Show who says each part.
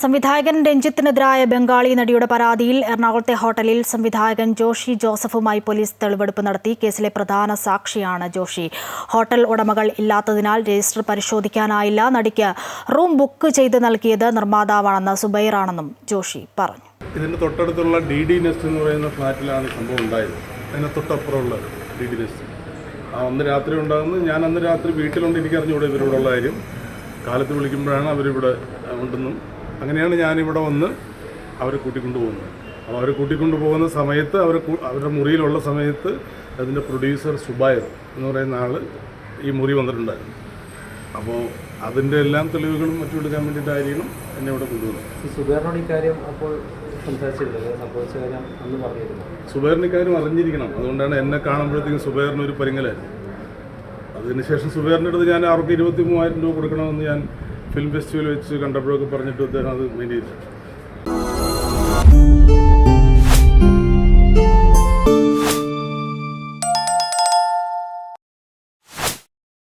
Speaker 1: സംവിധായകൻ രഞ്ജിത്തിനെതിരായ ബംഗാളി നടിയുടെ പരാതിയിൽ എറണാകുളത്തെ ഹോട്ടലിൽ സംവിധായകൻ ജോഷി ജോസഫുമായി പോലീസ് തെളിവെടുപ്പ് നടത്തി. കേസിലെ പ്രധാന സാക്ഷിയാണ് ജോഷി. ഹോട്ടൽ ഉടമകൾ ഇല്ലാത്തതിനാൽ രജിസ്റ്റർ പരിശോധിക്കാനായില്ല. നടിക്ക് റൂം ബുക്ക് ചെയ്ത് നൽകിയത് നിർമ്മാതാവാണെന്ന് സുബൈറാണെന്നും ജോഷി പറഞ്ഞു.
Speaker 2: ഇതിന്റെ തൊട്ടടുത്തുള്ള ഡി ഡി നെസ്റ്റ് എന്ന് പറയുന്ന ഫ്ലാറ്റിലാണ് സംഭവം ഉണ്ടായത്. അതിന് തൊട്ടപ്പുറമുള്ള ഡി ഡി നെസ്റ്റ്. അന്ന് രാത്രി ഉണ്ടാകുന്നത് ഞാൻ അന്ന് രാത്രി വീട്ടിലുണ്ട്. എനിക്കറിഞ്ഞൂടെ ഇവരോടുള്ള കാര്യം. കാലത്ത് വിളിക്കുമ്പോഴാണ് അവരിവിടെ ഉണ്ടെന്നും അങ്ങനെയാണ് ഞാനിവിടെ വന്ന് അവരെ കൂട്ടിക്കൊണ്ടു പോകുന്നത് അപ്പോൾ അവരെ കൂട്ടിക്കൊണ്ടു പോകുന്ന സമയത്ത് അവർ അവരുടെ മുറിയിലുള്ള സമയത്ത് അതിന്റെ പ്രൊഡ്യൂസർ സുബായർ എന്ന് പറയുന്ന ആൾ ഈ മുറി വന്നിട്ടുണ്ടായിരുന്നു. അപ്പോൾ അതിന്റെ എല്ലാം തെളിവുകളും മറ്റും എടുക്കാൻ വേണ്ടിയിട്ടായിരിക്കണം എന്നെ ഇവിടെ കൊണ്ടുവന്നത്
Speaker 3: ഈ സുബേറിനോട് ഇക്കാര്യം അപ്പോൾ
Speaker 2: സുബൈറിന് ഇക്കാര്യം അറിഞ്ഞിരിക്കണം. അതുകൊണ്ടാണ് എന്നെ കാണുമ്പോഴത്തേക്കും സുബൈറിന് ഒരു പരിങ്ങലായിരുന്നു അതിനുശേഷം സുബൈറിന്റെ അടുത്ത് ഞാൻ അവർക്ക് ഇരുപത്തി മൂവായിരം രൂപ കൊടുക്കണമെന്ന് ഞാൻ ഫിലിം ഫെസ്റ്റിവൽ വെച്ച് കണ്ടപ്പോഴൊക്കെ പറഞ്ഞിട്ട് അദ്ദേഹം അത് മെയിൻ ചെയ്തു.